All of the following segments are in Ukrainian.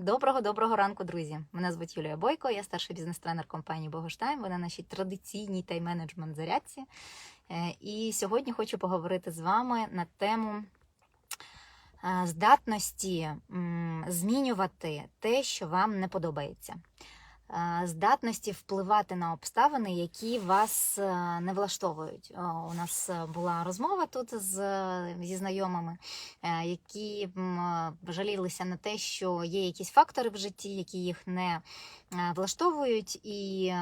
Доброго доброго ранку, друзі! Мене звуть Юлія Бойко, я старший бізнес-тренер компанії Богоштайм. Ви на нашій традиційній тайм-менеджмент зарядці. Е, І сьогодні хочу поговорити з вами на тему е, здатності змінювати те, що вам не подобається. Е, Здатності впливати на обставини, які вас е, не влаштовують. У нас е, була розмова тут з, зі знайомими, які жалілися на те, що є якісь фактори в житті, які їх не влаштовують, і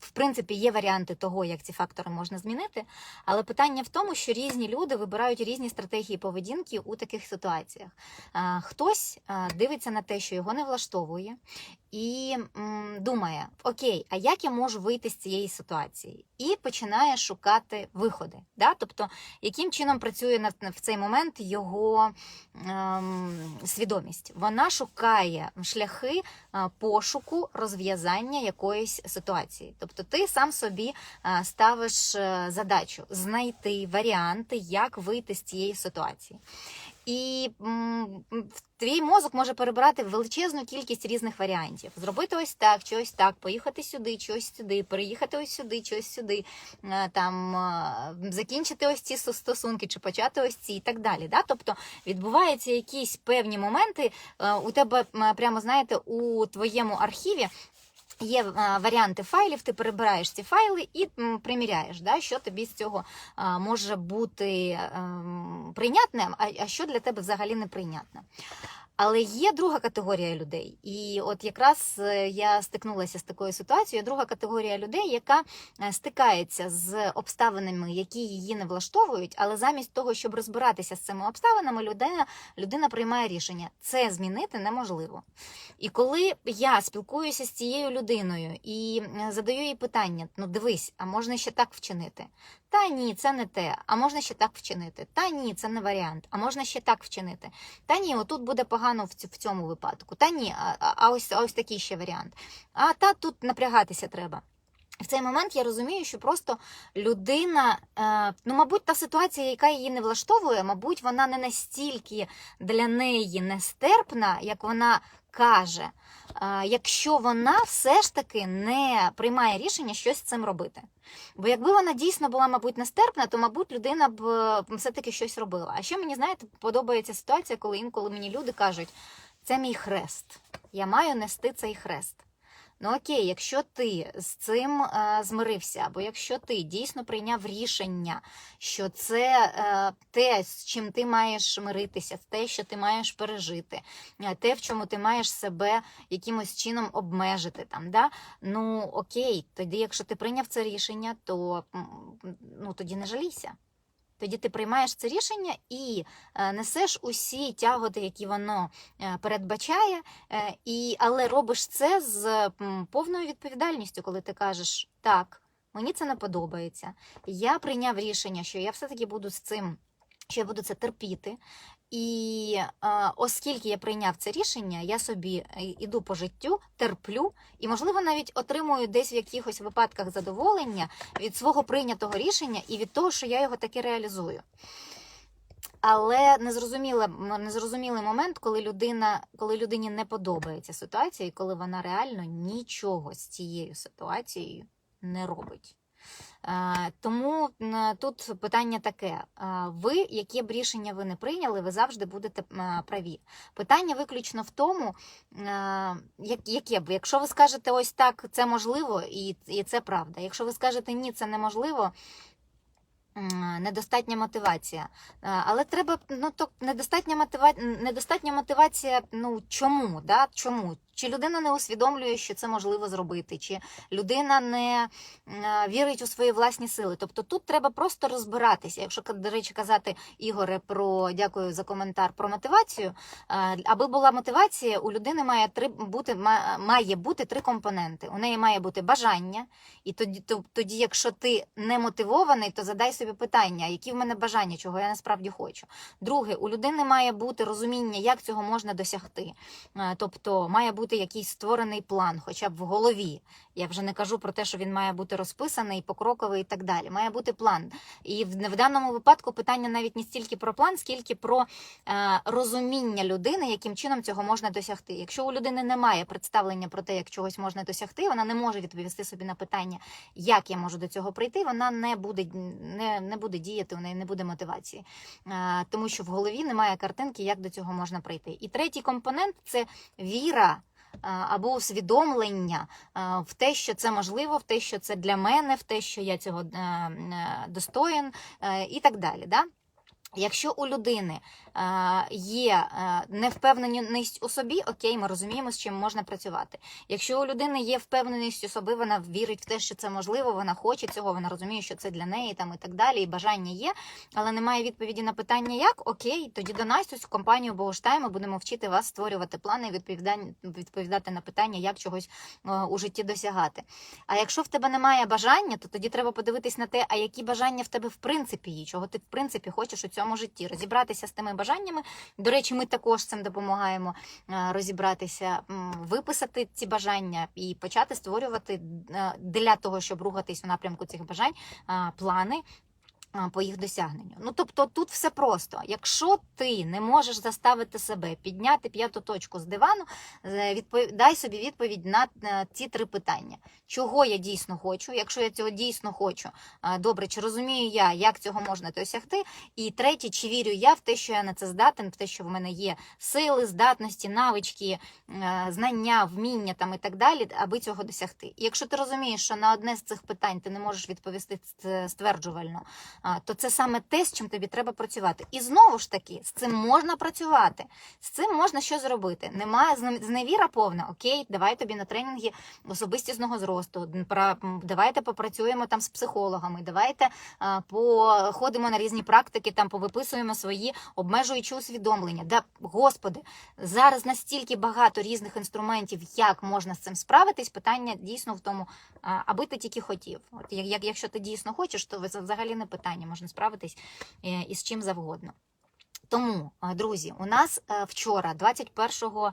в принципі є варіанти того, як ці фактори можна змінити. Але питання в тому, що різні люди вибирають різні стратегії поведінки у таких ситуаціях. Хтось дивиться на те, що його не влаштовує, і м, думає: Окей, а як я можу вийти з цієї ситуації? І починає шукати виходи. Да? Тобто, яким чином працює на, в цей момент його ем, свідомість? Вона шукає шляхи пошуку розв'язання якоїсь ситуації. Тобто, ти сам собі ставиш е, задачу знайти варіанти, як вийти з цієї ситуації. І твій мозок може перебирати величезну кількість різних варіантів. Зробити ось так, чи так, поїхати сюди, чи сюди, переїхати ось сюди, чи сюди, е, там е, закінчити ось ці стосунки, чи почати ось ці і так далі. Да? Тобто відбуваються якісь певні моменти е, у тебе прямо знаєте у твоєму архіві. Є е, варіанти файлів, ти перебираєш ці файли і приміряєш, да, що тобі з цього е, може бути ем, прийнятним, а, що для тебе взагалі неприйнятне. Але є друга категорія людей, і от якраз е, я стикнулася з такою ситуацією. Друга категорія людей, яка е, стикається з обставинами, які її не влаштовують, але замість того, щоб розбиратися з цими обставинами, людина, людина приймає рішення. Це змінити неможливо. І коли я спілкуюся з цією людиною і задаю їй питання: ну дивись, а можна ще так вчинити? Та ні, це не те. А можна ще так вчинити? Та ні, це не варіант. А можна ще так вчинити? Та ні, отут буде погано в цю- в цьому випадку. Та ні, а, а- а ось а ось такий ще варіант. А та тут напрягатися треба. В цей момент я розумію, що просто людина, е, ну, мабуть, та ситуація, яка її не влаштовує, мабуть, вона не настільки для неї нестерпна, як вона каже, е, якщо вона все ж таки не приймає рішення щось з цим робити. Бо якби вона дійсно була, мабуть, нестерпна, то, мабуть, людина б е, все-таки щось робила. А ще мені, знаєте, подобається ситуація, коли інколи мені люди кажуть, це мій хрест. Я маю нести цей хрест. Ну окей, якщо ти з цим е, змирився, або якщо ти дійсно прийняв рішення, що це е, те, з чим ти маєш миритися, те, що ти маєш пережити, е, те, в чому ти маєш себе якимось чином обмежити, там, да? ну окей, тоді, якщо ти прийняв це рішення, то ну, тоді не жалійся. Тоді ти приймаєш це рішення і е, несеш усі тяготи, які воно е, передбачає, е, і, але робиш це з повною відповідальністю, коли ти кажеш так, мені це не подобається. Я прийняв рішення, що я все-таки буду з цим, що я буду це терпіти. І е, оскільки я прийняв це рішення, я собі е, іду по життю, терплю і, можливо, навіть отримую десь в якихось випадках задоволення від свого прийнятого рішення і від того, що я його таки реалізую. Але незрозумілий момент, коли людина, коли людині не подобається ситуація, і коли вона реально нічого з цією ситуацією не робить. Е, Тому тут питання таке: Е, ви, яке б рішення ви не прийняли, ви завжди будете праві. Питання виключно в тому, е, яке б, якщо ви скажете ось так, це можливо, і, це правда. Якщо ви скажете ні, це неможливо. Недостатня мотивація. Е, Але треба, ну то недостатня мотива... недостатня мотивація. Ну чому? Да? Чому? Чи людина не усвідомлює, що це можливо зробити, чи людина не е, вірить у свої власні сили. Тобто тут треба просто розбиратися. Якщо до речі казати Ігоре про дякую за коментар про мотивацію. е, Аби була мотивація, у людини має три бути має бути три компоненти. У неї має бути бажання, і тоді, тоді, якщо ти не мотивований, то задай собі питання, які в мене бажання, чого я насправді хочу. Друге, у людини має бути розуміння, як цього можна досягти. Е, Тобто має бути бути якийсь створений план, хоча б в голові. Я вже не кажу про те, що він має бути розписаний, покроковий і так далі. Має бути план. І в, в даному випадку питання навіть не стільки про план, скільки про е, розуміння людини, яким чином цього можна досягти. Якщо у людини немає представлення про те, як чогось можна досягти, вона не може відповісти собі на питання, як я можу до цього прийти, вона не буде не, не буде діяти, у неї не буде мотивації, Е, тому що в голові немає картинки, як до цього можна прийти. І третій компонент це віра. Е, Або усвідомлення е, в те, що це можливо, в те, що це для мене, в те, що я цього е, достоїн, і так далі. Да? Якщо у людини е, є е, невпевненість у собі, окей, ми розуміємо, з чим можна працювати. Якщо у людини є впевненість у собі, вона вірить в те, що це можливо, вона хоче цього, вона розуміє, що це для неї там і так далі, і бажання є, але немає відповіді на питання, як окей, тоді до нас в компанію Богоштайм ми будемо вчити вас створювати плани і відповідати на питання, як чогось е, у житті досягати. А якщо в тебе немає бажання, то тоді треба подивитись на те, а які бажання в тебе в принципі є, чого ти в принципі хочеш у цьому житті, розібратися з тими бажаннями. До речі, ми також цим допомагаємо е, розібратися, виписати ці бажання і почати створювати е, для того, щоб рухатись у напрямку цих бажань, е, плани. По їх досягненню. Ну тобто тут все просто. Якщо ти не можеш заставити себе підняти п'яту точку з дивану, е, дай собі відповідь на ці три питання: чого я дійсно хочу? Якщо я цього дійсно хочу, добре, чи розумію я, як цього можна досягти? І третє, чи вірю я в те, що я на це здатен, в те, що в мене є сили, здатності, навички, е, знання, вміння там і так далі, аби цього досягти. І якщо ти розумієш, що на одне з цих питань ти не можеш відповісти стверджувально, то це саме те, з чим тобі треба працювати. І знову ж таки, з цим можна працювати. З цим можна що зробити. Немає зне- зневіра повна. Окей, давай тобі на тренінги особистісного зросту. Давайте попрацюємо там з психологами. Давайте походимо на різні практики, там повиписуємо свої обмежуючі усвідомлення. Да, господи, зараз настільки багато різних інструментів, як можна з цим справитись. Питання дійсно в тому, аби ти тільки хотів. От як, як якщо ти дійсно хочеш, то взагалі не питання, можна справитись е, із чим завгодно. Тому, е, друзі, у нас е, вчора, 21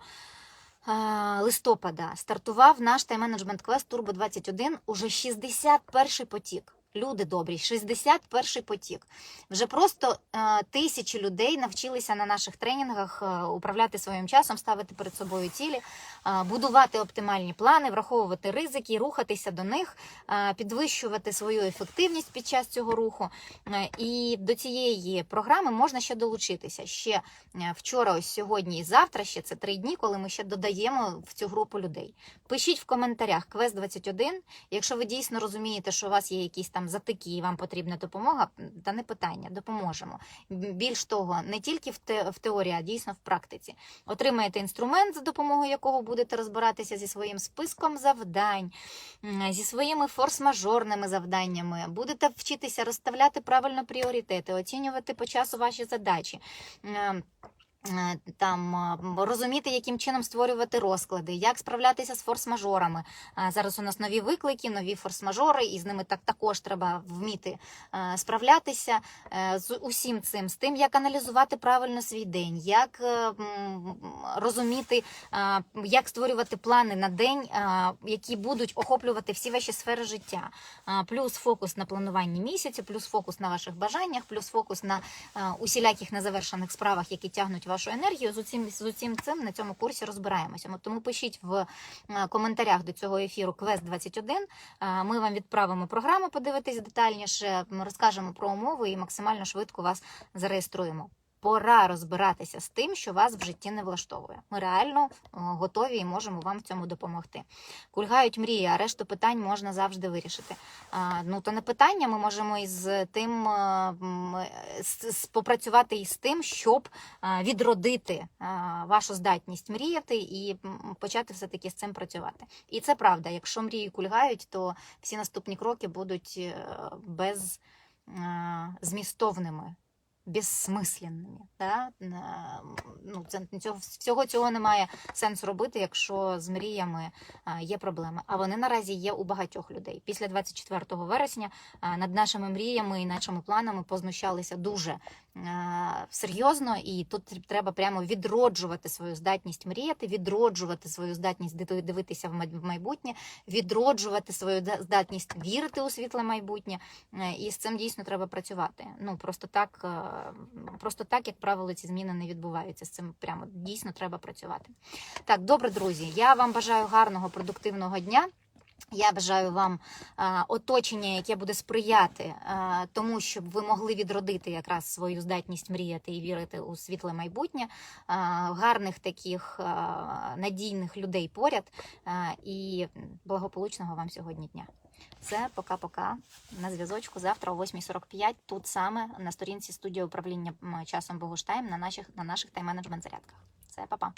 е, листопада, стартував наш тайм-менеджмент квест Турбо 21, уже 61 потік. Люди добрі, 61 потік. Вже просто е, тисячі людей навчилися на наших тренінгах е, управляти своїм часом, ставити перед собою цілі, е, будувати оптимальні плани, враховувати ризики, рухатися до них, е, підвищувати свою ефективність під час цього руху. Е, І до цієї програми можна ще долучитися. Ще е, вчора, ось сьогодні і завтра, ще це три дні, коли ми ще додаємо в цю групу людей. Пишіть в коментарях квест 21 Якщо ви дійсно розумієте, що у вас є якісь там затики і вам потрібна допомога, та не питання, допоможемо. Більш того, не тільки в, те, в теорії, а дійсно в практиці. Отримаєте інструмент, за допомогою якого будете розбиратися зі своїм списком завдань, зі своїми форс-мажорними завданнями, будете вчитися розставляти правильно пріоритети, оцінювати по часу ваші задачі. Е, Там е, розуміти, яким чином створювати розклади, як справлятися з форс-мажорами. Зараз у нас нові виклики, нові форс-мажори, і з ними так також треба вміти е, справлятися е, з усім цим, з тим, як аналізувати правильно свій день, як е, розуміти, е, як створювати плани на день, е, які будуть охоплювати всі ваші сфери життя. Е, Плюс фокус на плануванні місяця, плюс фокус на ваших бажаннях, плюс фокус на е, усіляких незавершених справах, які тягнуть вашу енергію. З усім, з усім цим на цьому курсі розбираємося. Тому пишіть в е, коментарях до цього ефіру Квест 21. Е, Ми вам відправимо програму, подивитись детальніше. Ми розкажемо про умови і максимально швидко вас зареєструємо. Пора розбиратися з тим, що вас в житті не влаштовує. Ми реально е, готові і можемо вам в цьому допомогти. Кульгають мрії, а решту питань можна завжди вирішити. Ну то не питання. Ми можемо із тим е, е, попрацювати із тим, щоб відродити вашу здатність мріяти і почати все таки з цим працювати. І це правда. Якщо мрії кульгають, то всі наступні кроки будуть без змістовними. Безсмисленними. Да? Ну, це, цього, всього цього немає сенсу робити, якщо з мріями є проблеми. А вони наразі є у багатьох людей. Після 24 вересня над нашими мріями і нашими планами познущалися дуже серйозно, і тут треба прямо відроджувати свою здатність мріяти, відроджувати свою здатність диви- дивитися в май- в майбутнє, відроджувати свою да- здатність вірити у світле майбутнє. Е, І з цим дійсно треба працювати. Ну просто так, е, просто так, як правило, ці зміни не відбуваються. З цим прямо дійсно треба працювати. Так, добре, друзі. Я вам бажаю гарного продуктивного дня. Я бажаю вам а, оточення, яке буде сприяти а, тому, щоб ви могли відродити якраз свою здатність мріяти і вірити у світле майбутнє, а, гарних таких надійних людей поряд і благополучного вам сьогодні дня. Все, пока-пока. На зв'язочку завтра о 8.45 тут саме на сторінці студії управління часом Богуштайм на наших на наших тайм-менеджмент зарядках. Все, па-па.